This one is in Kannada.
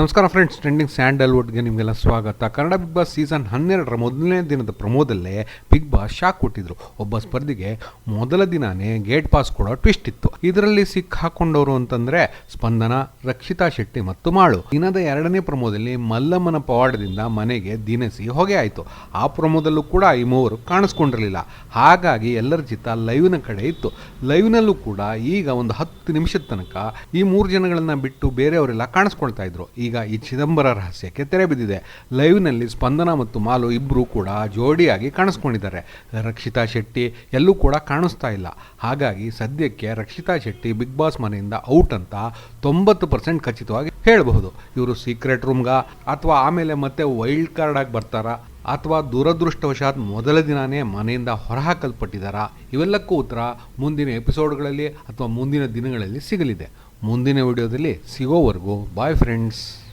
ನಮಸ್ಕಾರ ಫ್ರೆಂಡ್ಸ್ ಟ್ರೆಂಡಿಂಗ್ ಸ್ಯಾಂಡಲ್ವುಡ್ಗೆ ನಿಮಗೆಲ್ಲ ಸ್ವಾಗತ. ಕನ್ನಡ ಬಿಗ್ ಬಾಸ್ ಸೀಸನ್ ಹನ್ನೆರಡರ ಮೊದಲನೇ ದಿನದ ಪ್ರಮೋದಲ್ಲೇ ಬಿಗ್ ಬಾಸ್ ಶಾಕ್ ಕೊಟ್ಟಿದ್ರು. ಒಬ್ಬ ಸ್ಪರ್ಧಿಗೆ ಮೊದಲ ದಿನಾನೇ ಗೇಟ್ ಪಾಸ್ ಕೊಡೋ ಟ್ವಿಸ್ಟ್ ಇತ್ತು. ಇದರಲ್ಲಿ ಸಿಕ್ ಹಾಕೊಂಡವರು ಅಂತಂದ್ರೆ ಸ್ಪಂದನ, ರಕ್ಷಿತಾ ಶೆಟ್ಟಿ ಮತ್ತು ಮಾಳು. ದಿನದ ಎರಡನೇ ಪ್ರಮೋದಲ್ಲಿ ಮಲ್ಲಮ್ಮನ ಪವಾಡದಿಂದ ಮನೆಗೆ ದಿನಸಿ ಹೊಗೆ ಆಯಿತು. ಆ ಪ್ರಮೋದಲ್ಲೂ ಕೂಡ ಈ ಮೂವರು ಕಾಣಿಸ್ಕೊಂಡಿರಲಿಲ್ಲ. ಹಾಗಾಗಿ ಎಲ್ಲರ ಚಿತ್ತ ಲೈವ್ನ ಕಡೆ ಇತ್ತು. ಲೈವ್ನಲ್ಲೂ ಕೂಡ ಈಗ ಒಂದು ಹತ್ತು ನಿಮಿಷದ ತನಕ ಈ ಮೂರು ಜನಗಳನ್ನ ಬಿಟ್ಟು ಬೇರೆಯವರೆಲ್ಲ ಕಾಣಿಸ್ಕೊಳ್ತಾ ಇದ್ರು. ಈಗ ಈ ಚಿದಂಬರ ರಹಸ್ಯಕ್ಕೆ ತೆರೆ ಬಿದ್ದಿದೆ. ಲೈವ್ನಲ್ಲಿ ಸ್ಪಂದನ ಮತ್ತು ಮಾಲು ಇಬ್ಬರೂ ಕೂಡ ಜೋಡಿಯಾಗಿ ಕಾಣಿಸ್ಕೊಂಡಿದ್ದಾರೆ. ರಕ್ಷಿತಾ ಶೆಟ್ಟಿ ಎಲ್ಲೂ ಕೂಡ ಕಾಣಿಸ್ತಾ ಇಲ್ಲ. ಹಾಗಾಗಿ ಸದ್ಯಕ್ಕೆ ರಕ್ಷಿತಾ ಶೆಟ್ಟಿ ಬಿಗ್ ಬಾಸ್ ಮನೆಯಿಂದ ಔಟ್ ಅಂತ ತೊಂಬತ್ತು ಪರ್ಸೆಂಟ್ ಖಚಿತವಾಗಿ ಹೇಳಬಹುದು. ಇವರು ಸೀಕ್ರೆಟ್ ರೂಮ್ಗ ಅಥವಾ ಆಮೇಲೆ ಮತ್ತೆ ವೈಲ್ಡ್ ಕಾರ್ಡ್ ಆಗಿ ಬರ್ತಾರಾ? ಅಥವಾ ದುರದೃಷ್ಟವಶಾತ್ ಮೊದಲ ದಿನಾನೇ ಮನೆಯಿಂದ ಹೊರಹಾಕಲ್ಪಟ್ಟಿದ್ದಾರಾ? ಇವೆಲ್ಲಕ್ಕೂ ಉತ್ತರ ಮುಂದಿನ ಎಪಿಸೋಡ್ಗಳಲ್ಲಿ ಅಥವಾ ಮುಂದಿನ ದಿನಗಳಲ್ಲಿ ಸಿಗಲಿದೆ. ಮುಂದಿನ ವಿಡಿಯೋದಲ್ಲಿ ಸಿಗೋವರೆಗೂ ಬಾಯ್ ಫ್ರೆಂಡ್ಸ್